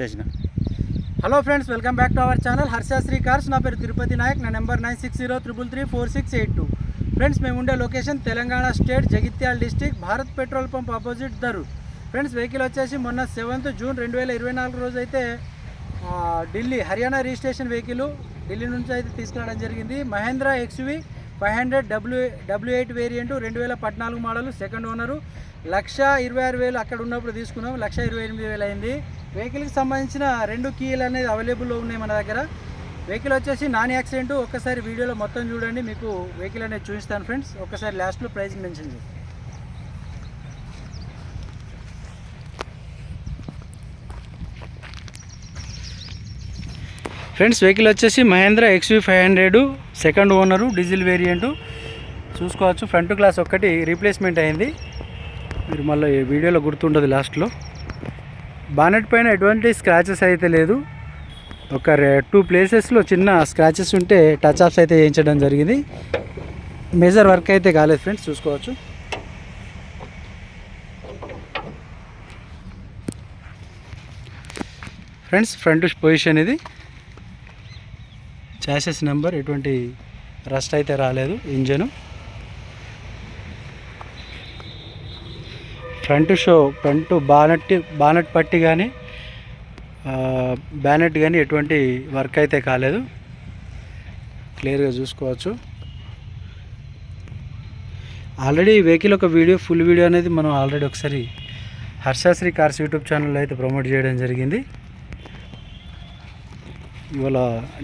చేసిన. Hello friends welcome back to our channel. Harshasri cars నా పేరు తిరుపతి నాయక్. నా number nine six zero triple three four six eight two. Friends మేము ఉండే location Telangana state Jagtial district Bharat petrol pump opposite దరు friends vehicle వచ్చేసి మొన్న seventh June రెండు వేల ఇరవై నాలుగు రోజు అయితే ఢిల్లీ హర్యానా రిజిస్ట్రేషన్ వెహికల్ ఢిల్లీ నుంచి అయితే తీసుకురావడం జరిగింది. Mahindra XUV five hundred W W eight variant రెండు వేల పద్నాలుగు మోడల్ సెకండ్ ఓనరు. లక్ష ఇరవై ఆరు వేలు అక్కడ ఉన్నప్పుడు తీసుకున్నాం. లక్ష ఇరవై ఎనిమిది వేలు అయింది. వెహికల్కి సంబంధించిన రెండు కీలు అనేది అవైలబుల్లో ఉన్నాయి మన దగ్గర. వెహికల్ వచ్చేసి నాన్ యాక్సిడెంట్. ఒక్కసారి వీడియోలో మొత్తం చూడండి మీకు వెహికల్ అనేది చూపిస్తాను ఫ్రెండ్స్. ఒక్కసారి లాస్ట్లో ప్రైస్ మెన్షన్ చేస్తాను ఫ్రెండ్స్ వెహికల్ వచ్చేసి Mahindra XUV five hundred second owner diesel variant చూసుకోవచ్చు ఫ్రంట్ గ్లాస్ ఒక్కటి రీప్లేస్మెంట్ అయింది. మీరు మళ్ళీ వీడియోలో గుర్తుండదు లాస్ట్లో బానెట్ పైన ఎటువంటి స్క్రాచెస్ అయితే లేదు. ఒక టూ ప్లేసెస్లో చిన్న స్క్రాచెస్ ఉంటే టచ్ ఆఫ్స్ అయితే చేయించడం జరిగింది. మేజర్ వర్క్ అయితే కాలేదు ఫ్రెండ్స్ చూసుకోవచ్చు. ఫ్రెండ్స్ ఫ్రంట్ పొజిషన్ ఇది. చాసెస్ నెంబర్ ఎటువంటి రస్ట్ అయితే రాలేదు engine front show front bonnet bonnet పట్టి కానీ బ్యానెట్ కానీ ఎటువంటి వర్క్ అయితే కాలేదు. క్లియర్గా చూసుకోవచ్చు. ఆల్రెడీ వెహికల్ ఒక వీడియో ఫుల్ వీడియో అనేది మనం ఆల్రెడీ ఒకసారి హర్షాశ్రీ కార్స్ యూట్యూబ్ ఛానల్లో అయితే ప్రమోట్ చేయడం జరిగింది. ఇవాళ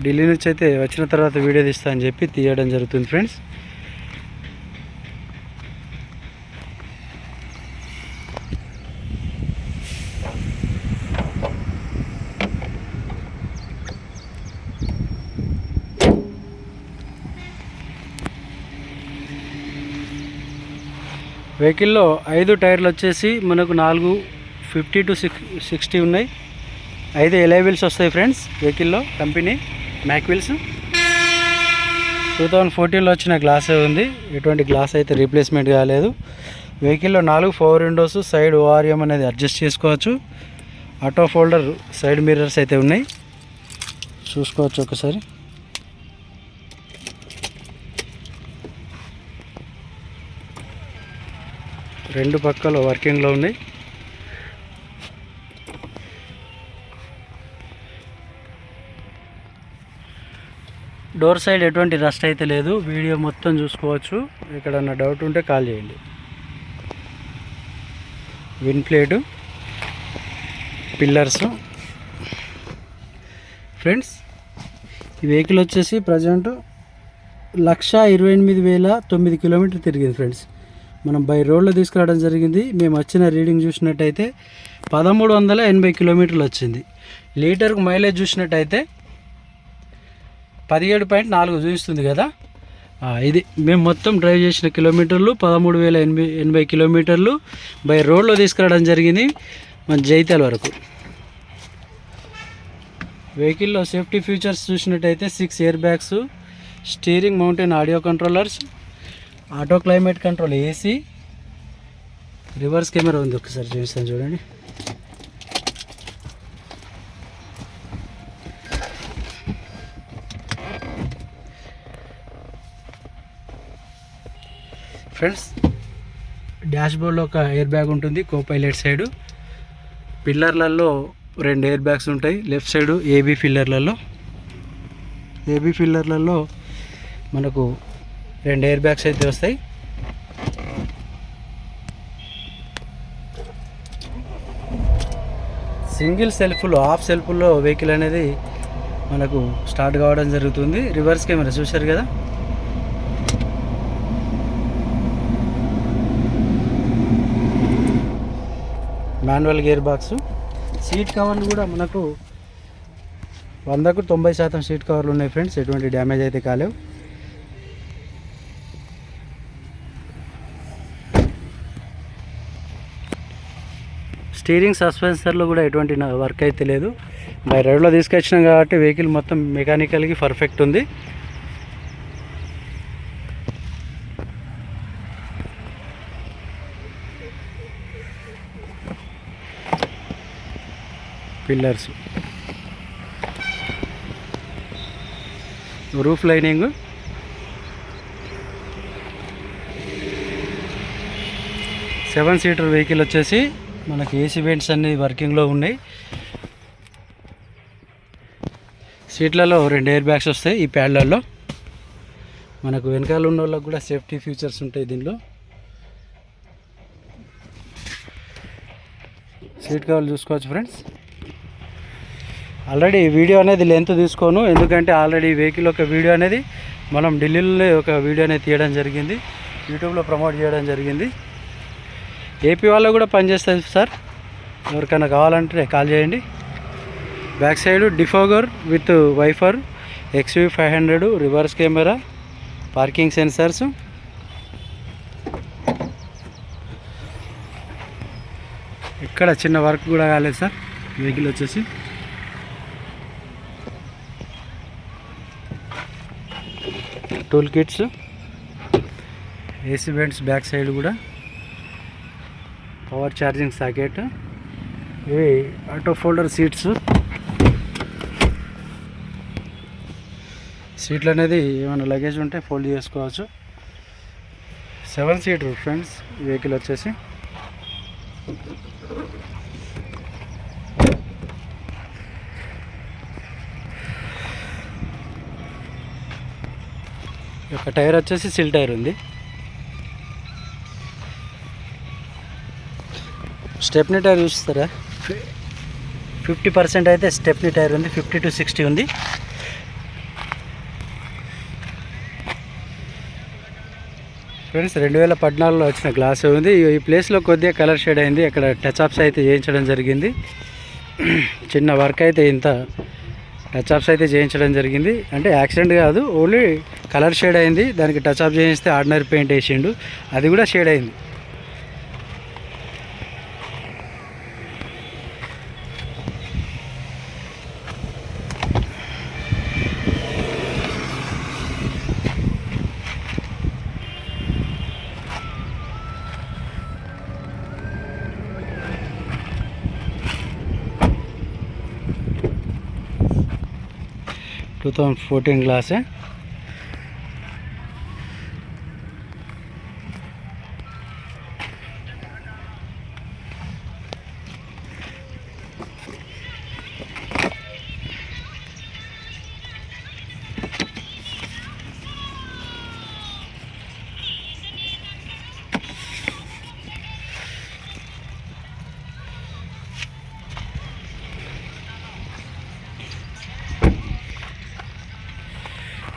ఢిల్లీ నుంచి అయితే వచ్చిన తర్వాత వీడియో తీస్తా అని చెప్పి తీయడం జరుగుతుంది ఫ్రెండ్స్. వెహికల్లో ఐదు టైర్లు వచ్చేసి మనకు నాలుగు ఫిఫ్టీ టు సిక్స్ సిక్స్టీ ఉన్నాయి. ఐదు ఎలై వీల్స్ వస్తాయి ఫ్రెండ్స్ వెహికల్లో company Mac wheels two thousand ఫోర్టీన్లో వచ్చిన గ్లాసే ఉంది. ఎటువంటి గ్లాస్ అయితే రీప్లేస్మెంట్ కాలేదు. వెహికల్లో నాలుగు ఫోర్ విండోస్ సైడ్ ఓఆర్ఎం అనేది అడ్జస్ట్ చేసుకోవచ్చు. ఆటో ఫోల్డర్ సైడ్ మిర్రర్స్ అయితే ఉన్నాయి. చూసుకోవచ్చు ఒకసారి. రెండు పక్కలు వర్కింగ్లో ఉన్నాయి. డోర్ సైడ్ ఎటువంటి రస్ట్ అయితే లేదు. వీడియో మొత్తం చూసుకోవచ్చు. ఎక్కడన్నా డౌట్ ఉంటే కాల్ చేయండి. VIN plate pillars. ఫ్రెండ్స్ ఈ వెహికల్ వచ్చేసి ప్రజెంట్ లక్ష ఇరవై ఎనిమిది వేల తొమ్మిది కిలోమీటర్ తిరిగింది ఫ్రెండ్స్. మనం బై రోడ్లో తీసుకురావడం జరిగింది. మేము వచ్చిన రీడింగ్ చూసినట్టయితే పదమూడు వందల ఎనభై కిలోమీటర్లు వచ్చింది. లీటర్కు మైలేజ్ చూసినట్టయితే పదిహేడు పాయింట్ నాలుగు చూపిస్తుంది కదా. ఇది మేము మొత్తం డ్రైవ్ చేసిన కిలోమీటర్లు పదమూడు వేల ఎనభై ఎనభై కిలోమీటర్లు బై రోడ్లో తీసుకురావడం జరిగింది మన జైతాల్ వరకు. వెహికల్లో సేఫ్టీ ఫీచర్స్ చూసినట్టయితే six air bags steering mounted audio controllers auto climate control AC. Reverse camera ఉంది ఒకసారి చూపిస్తాను చూడండి. ఫ్రెండ్స్ డాష్ బోర్డ్లో ఒక ఎయిర్ బ్యాగ్ ఉంటుంది కో పైలట్ సైడు. పిల్లర్లలో రెండు ఎయిర్ బ్యాగ్స్ ఉంటాయి లెఫ్ట్ సైడు ఏబీ ఫిల్లర్లలో. ఏబీ ఫిల్లర్లలో మనకు రెండు ఎయిర్ బ్యాగ్స్ అయితే వస్తాయి. సింగిల్ సెల్ఫ్లో హాఫ్ సెల్ఫ్లో వెహికల్ అనేది మనకు స్టార్ట్ కావడం జరుగుతుంది. రివర్స్ కెమెరా చూశారు కదా? మాన్యువల్ గేర్ బాక్స్ సీట్ కవర్లు కూడా మనకు వందకు తొంభై శాతం సీట్ కవర్లు ఉన్నాయి ఫ్రెండ్స్ ఎటువంటి డ్యామేజ్ అయితే కాలేవు. స్టీరింగ్ సస్పెన్సర్లో కూడా ఎటువంటి వర్క్ అయితే లేదు. బై రోడ్లో తీసుకొచ్చినాం కాబట్టి వెహికల్ మొత్తం మెకానికల్కి పర్ఫెక్ట్ ఉంది. Pillars. Roof lining. Seven seater vehicle వచ్చేసి మనకి ఏసీ వెంట్స్ అన్నీ వర్కింగ్లో ఉన్నాయి. సీట్లలో రెండు ఎయిర్ బ్యాగ్స్ వస్తాయి ఈ ప్యాడ్లలో మనకు వెనకాల ఉన్న వాళ్ళకి కూడా సేఫ్టీ ఫీచర్స్ ఉంటాయి దీనిలో. సీట్ కవర్లు చూసుకోవచ్చు ఫ్రెండ్స్ ఆల్రెడీ వీడియో అనేది లెంత్ తీసుకోను. ఎందుకంటే ఆల్రెడీ వెహికల్ ఒక వీడియో అనేది మనం ఢిల్లీలో ఒక వీడియో అనేది తీయడం జరిగింది. యూట్యూబ్లో ప్రమోట్ చేయడం జరిగింది. ఏపీ వాళ్ళు కూడా పనిచేస్తుంది సార్. ఎవరికైనా కావాలంటే కాల్ చేయండి. Back side defogger with wiper XUV five hundred reverse camera parking sensors. ఇక్కడ చిన్న వర్క్ కూడా కాలేదు సార్ వెహికల్ వచ్చేసి. Tool kits AC vents back side కూడా. Power charging socket. ఇవి ఆటో ఫోల్డర్ సీట్స్. సీట్లు అనేది ఏమైనా లగేజ్ ఉంటే ఫోల్డ్ చేసుకోవచ్చు. సెవెన్ సీటర్ ఫ్రెండ్స్ వెహికల్ వచ్చేసి. ఒక టైర్ వచ్చేసి సిల్ టైర్ ఉంది. స్టెప్నీ టైర్ చూస్తారా? ఫిఫ్టీ పర్సెంట్ అయితే స్టెప్నీ టైర్ ఉంది ఫిఫ్టీ టు సిక్స్టీ ఉంది. ఫ్రెండ్స్ రెండు వేల పద్నాలుగులో వచ్చిన గ్లాస్ ఉంది. ఈ- ప్లేస్లో కొద్దిగా కలర్ షేడ్ అయింది. అక్కడ టచ్అప్స్ అయితే చేయించడం జరిగింది. చిన్న వర్క్ అయితే ఇంత టచ్అప్స్ అయితే చేయించడం జరిగింది. అంటే యాక్సిడెంట్ కాదు ఓన్లీ కలర్ షేడ్ అయింది. దానికి టచ్అప్ చేయిస్తే ఆర్డినరీ పెయింట్ వేసిండు. అది కూడా షేడ్ అయింది. టూ థౌజండ్ ఫోర్టీన్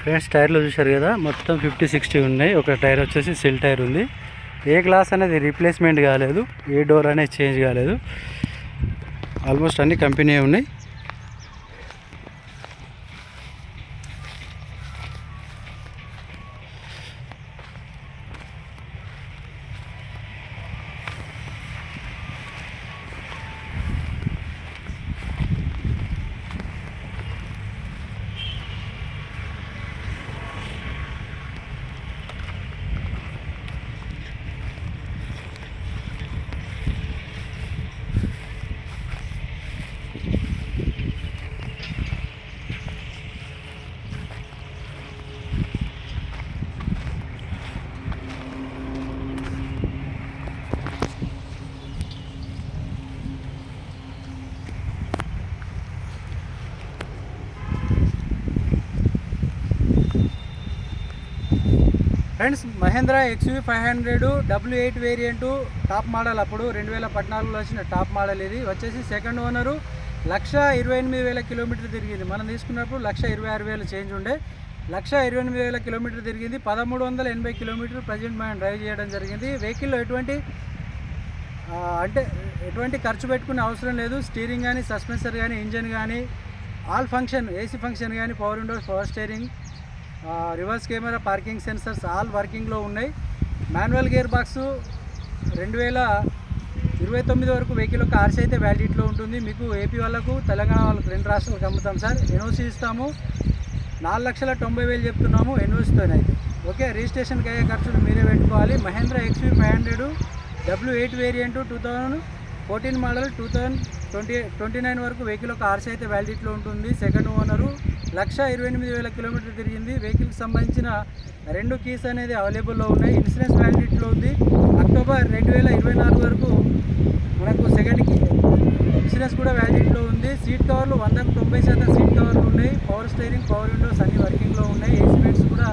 ఫ్రెండ్స్ టైర్లు చూశారు కదా? మొత్తం ఫిఫ్టీ సిక్స్టీ ఉన్నాయి. ఒక టైర్ వచ్చేసి సెల్ టైర్ ఉంది. ఏ గ్లాస్ అనేది రీప్లేస్మెంట్ కాలేదు. ఏ డోర్ అనేది చేంజ్ కాలేదు. ఆల్మోస్ట్ అన్ని కంపెనీ ఉన్నాయి. Friends Mahindra XUV five hundred W eight variant top model అప్పుడు రెండు వేల పద్నాలుగులో వచ్చిన టాప్ మోడల్ ఇది. వచ్చేసి సెకండ్ ఓనరు లక్ష ఇరవై ఎనిమిది వేల కిలోమీటర్ తిరిగింది. మనం తీసుకున్నప్పుడు లక్ష ఇరవై ఆరు వేలు చేంజ్ ఉండే. లక్ష ఇరవై ఎనిమిది వేల కిలోమీటర్ తిరిగింది. పదమూడు వందల ఎనభై కిలోమీటర్లు ప్రజెంట్ మనం డ్రైవ్ చేయడం జరిగింది. వెహికల్లో ఎటువంటి అంటే ఎటువంటి ఖర్చు పెట్టుకునే అవసరం లేదు. స్టీరింగ్ కానీ సస్పెన్సర్ కానీ ఇంజన్ కానీ ఆల్ ఫంక్షన్ ఏసీ ఫంక్షన్ కానీ power windows power steering reverse camera parking sensors all వర్కింగ్లో ఉన్నాయి. మాన్యువల్ గేర్ బాక్స్ రెండు వేల ఇరవై తొమ్మిది వరకు వెహికల్ యొక్క ఆర్సీ అయితే వ్యాలిడిటీలో ఉంటుంది. మీకు ఏపీ వాళ్ళకు తెలంగాణ వాళ్ళకు రెండు రాష్ట్రాలకు అమ్ముతాం సార్. ఎన్ఓసీ ఇస్తాము. నాలుగు లక్షల తొంభై వేలు చెప్తున్నాము ఎన్ఓసితోనైతే ఓకే రిజిస్ట్రేషన్కి అయ్యే ఖర్చులు మీరే పెట్టుకోవాలి. Mahindra XUV five hundred W eight variant two thousand fourteen model two thousand twenty twenty nine వరకు వెహికల్ ఒక ఆర్సీ అయితే వ్యాలిడిటీలో ఉంటుంది. సెకండ్ ఓనరు లక్ష ఇరవై ఎనిమిది వేల కిలోమీటర్ తిరిగింది. వెహికల్కి సంబంధించిన రెండు కీస్ అనేది అవైలబుల్లో ఉన్నాయి. ఇన్సూరెన్స్ వ్యాలిడిటీలో ఉంది. అక్టోబర్ రెండు వేల ఇరవై నాలుగు వరకు మనకు సెకండ్ ఇన్సూరెన్స్ కూడా వ్యాలిడిటీలో ఉంది. సీట్ కవర్లు వందకు తొంభై శాతం సీట్ కవర్లు ఉన్నాయి. పవర్ స్టైరింగ్ పవర్ విండోస్ అన్ని వర్కింగ్లో ఉన్నాయి ఏసీ వెంట్స్ కూడా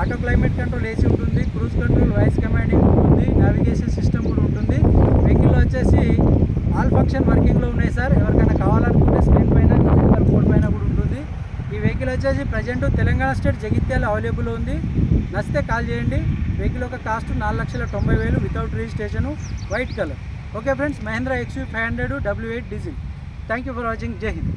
ఆటో క్లైమేట్ కంట్రోల్ ఏసీ ఉంటుంది క్రూజ్ కంట్రోల్ వాయిస్ కమాండింగ్ ఉంటుంది నావిగేషన్ సిస్టమ్ కూడా ఉంటుంది వెహికల్లో వచ్చేసి ఆల్ ఫంక్షన్ వర్కింగ్లో ఉన్నాయి సార్ ఎవరికైనా కావాలనుకుంటే స్క్రీన్ పైన నెంబర్ బోర్డ్ పైన కూడా ఉంటుంది ఈ వెహికల్ వచ్చేసి present Telangana state Jagtial available ఉంది. నచ్చితే కాల్ చేయండి. వెహికల్ యొక్క కాస్ట్ నాలుగు లక్షల తొంభై వేలు without registration white colour okay friends Mahindra XUV five hundred W eight diesel thank you for watching జై హింద్